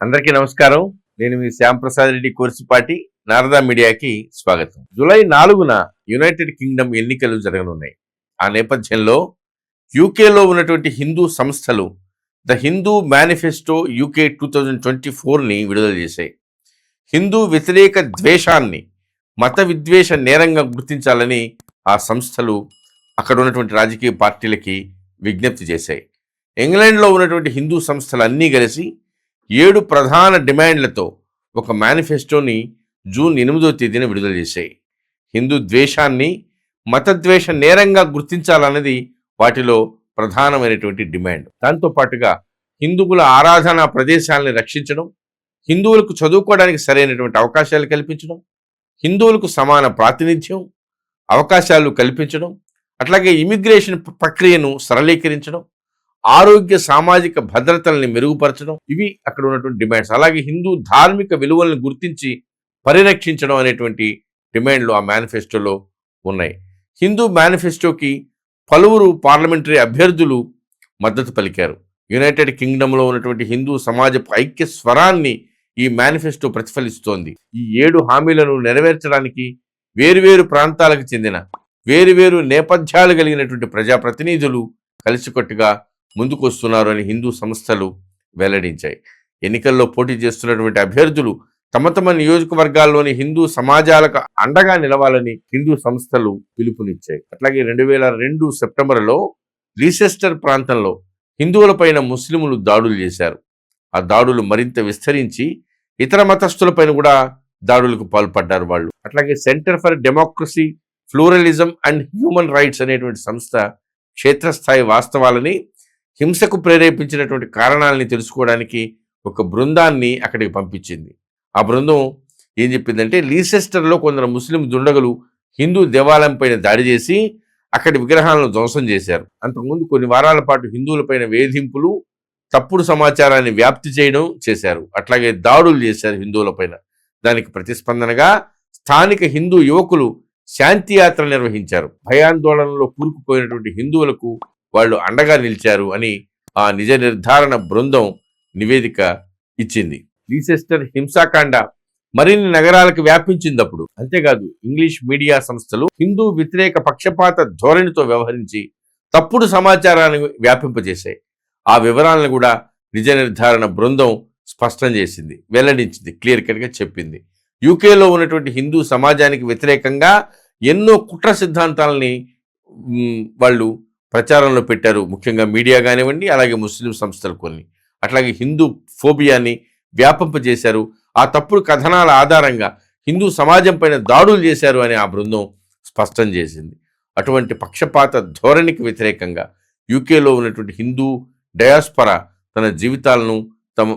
అందరికీ నమస్కారం. నేను మీ శ్యామ్ ప్రసాద్ రెడ్డి కోర్సుపాటి నారదా మీడియాకి స్వాగతం. జూలై నాలుగున యునైటెడ్ కింగ్డమ్ ఎన్నికలు జరగనున్నాయి. ఆ నేపథ్యంలో యూకేలో ఉన్నటువంటి హిందూ సంస్థలు the Hindu manifesto UK two thousand twenty ఫోర్ని విడుదల చేశాయి. హిందూ వ్యతిరేక ద్వేషాన్ని మత విద్వేష నేరంగా గుర్తించాలని ఆ సంస్థలు అక్కడ ఉన్నటువంటి రాజకీయ పార్టీలకి విజ్ఞప్తి చేశాయి. ఇంగ్లాండ్లో ఉన్నటువంటి హిందూ సంస్థలు అన్నీ కలిసి ఏడు ప్రధాన డిమాండ్లతో ఒక మేనిఫెస్టోని జూన్ ఎనిమిదో తేదీన విడుదల చేశాయి. హిందూ ద్వేషాన్ని మతద్వేష నేరంగా గుర్తించాలన్నది వాటిలో ప్రధానమైనటువంటి డిమాండ్. దాంతో పాటుగా హిందువుల ఆరాధనా ప్రదేశాలని రక్షించడం హిందువులకు చదువుకోవడానికి సరైనటువంటి అవకాశాలు కల్పించడం హిందువులకు సమాన ప్రాతినిధ్యం అవకాశాలు కల్పించడం అట్లాగే ఇమిగ్రేషన్ ప్రక్రియను సరళీకరించడం ఆరోగ్య సామాజిక భద్రతల్ని మెరుగుపరచడం ఇవి అక్కడ ఉన్నటువంటి డిమాండ్స్. అలాగే హిందూ ధార్మిక విలువలను గుర్తించి పరిరక్షించడం అనేటువంటి డిమాండ్లు ఆ మేనిఫెస్టోలో ఉన్నాయి. హిందూ మేనిఫెస్టోకి పలువురు పార్లమెంటరీ అభ్యర్థులు మద్దతు పలికారు. యునైటెడ్ కింగ్డంలో ఉన్నటువంటి హిందూ సమాజపు ఐక్య స్వరాన్ని ఈ మేనిఫెస్టో ప్రతిఫలిస్తోంది. ఈ ఏడు హామీలను నెరవేర్చడానికి వేరువేరు ప్రాంతాలకు చెందిన వేరువేరు నేపథ్యాలు కలిగినటువంటి ప్రజాప్రతినిధులు కలిసికట్టుగా ముందుకొస్తున్నారు అని హిందూ సంస్థలు వెల్లడించాయి. ఎన్నికల్లో పోటీ చేస్తున్నటువంటి అభ్యర్థులు తమ తమ నియోజకవర్గాల్లోని హిందూ సమాజాలకు అండగా నిలవాలని హిందూ సంస్థలు పిలుపునిచ్చాయి. అట్లాగే రెండు వేల రెండు సెప్టెంబర్లో లీసెస్టర్ ప్రాంతంలో హిందువులపైన ముస్లింలు దాడులు చేశారు. ఆ దాడులు మరింత విస్తరించి ఇతర మతస్థులపైన కూడా దాడులకు పాల్పడ్డారు వాళ్ళు. అట్లాగే centre for democracy pluralism and human rights అనేటువంటి సంస్థ క్షేత్రస్థాయి వాస్తవాలని హింసకు ప్రేరేపించినటువంటి కారణాలని తెలుసుకోవడానికి ఒక బృందాన్ని అక్కడికి పంపించింది. ఆ బృందం ఏం చెప్పిందంటే లీసెస్టర్లో కొందరు ముస్లిం దుండగులు హిందూ దేవాలయం పైన దాడి చేసి అక్కడి విగ్రహాలను ధ్వంసం చేశారు. అంతకుముందు కొన్ని వారాల పాటు హిందువులపైన వేధింపులు తప్పుడు సమాచారాన్ని వ్యాప్తి చేయడం చేశారు. అట్లాగే దాడులు చేశారు హిందువులపైన దానికి ప్రతిస్పందనగా స్థానిక హిందూ యువకులు శాంతియాత్ర నిర్వహించారు. భయాందోళనలో కూరుకుపోయినటువంటి హిందువులకు వాళ్ళు అండగా నిలిచారు అని ఆ నిజ నిర్ధారణ బృందం నివేదిక ఇచ్చింది. లీసెస్టర్ హింసాకాండ మరిన్ని నగరాలకు వ్యాపించింది అప్పుడు అంతేకాదు ఇంగ్లీష్ మీడియా సంస్థలు హిందూ వ్యతిరేక పక్షపాత ధోరణితో వ్యవహరించి తప్పుడు సమాచారాన్ని వ్యాపింపజేశాయి. ఆ వివరాలను కూడా నిజ నిర్ధారణ బృందం స్పష్టం చేసింది వెల్లడించింది క్లియర్ కట్గా చెప్పింది. యూకేలో ఉన్నటువంటి హిందూ సమాజానికి వ్యతిరేకంగా ఎన్నో కుట్ర సిద్ధాంతాలని వాళ్ళు ప్రచారంలో పెట్టారు. ముఖ్యంగా మీడియా కానివ్వండి అలాగే ముస్లిం సంస్థలు కొన్ని. అట్లాగే హిందూ ఫోబియాని వ్యాపింపజేశారు. ఆ తప్పుడు కథనాల ఆధారంగా హిందూ సమాజం పైన దాడులు చేశారు అని ఆ బృందం స్పష్టం చేసింది. అటువంటి పక్షపాత ధోరణికి వ్యతిరేకంగా యూకేలో ఉన్నటువంటి హిందూ డయాస్పరా తన జీవితాలను తమ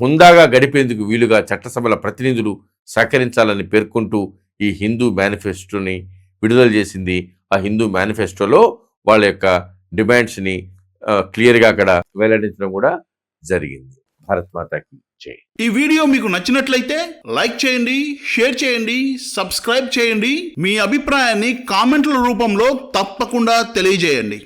హుందాగా గడిపేందుకు వీలుగా చట్టసభల ప్రతినిధులు సహకరించాలని పేర్కొంటూ ఈ హిందూ మేనిఫెస్టోని విడుదల చేసింది. ఆ హిందూ మేనిఫెస్టోలో వాళ్ళ యొక్క డిమాండ్స్ని క్లియర్గా అక్కడ వెల్లడించడం కూడా జరిగింది. భారత్ మాతాకి జై. ఈ వీడియో మీకు నచ్చినట్లయితే లైక్ చేయండి షేర్ చేయండి సబ్స్క్రైబ్ చేయండి. మీ అభిప్రాయాన్ని కామెంట్ల రూపంలో తప్పకుండా తెలియజేయండి.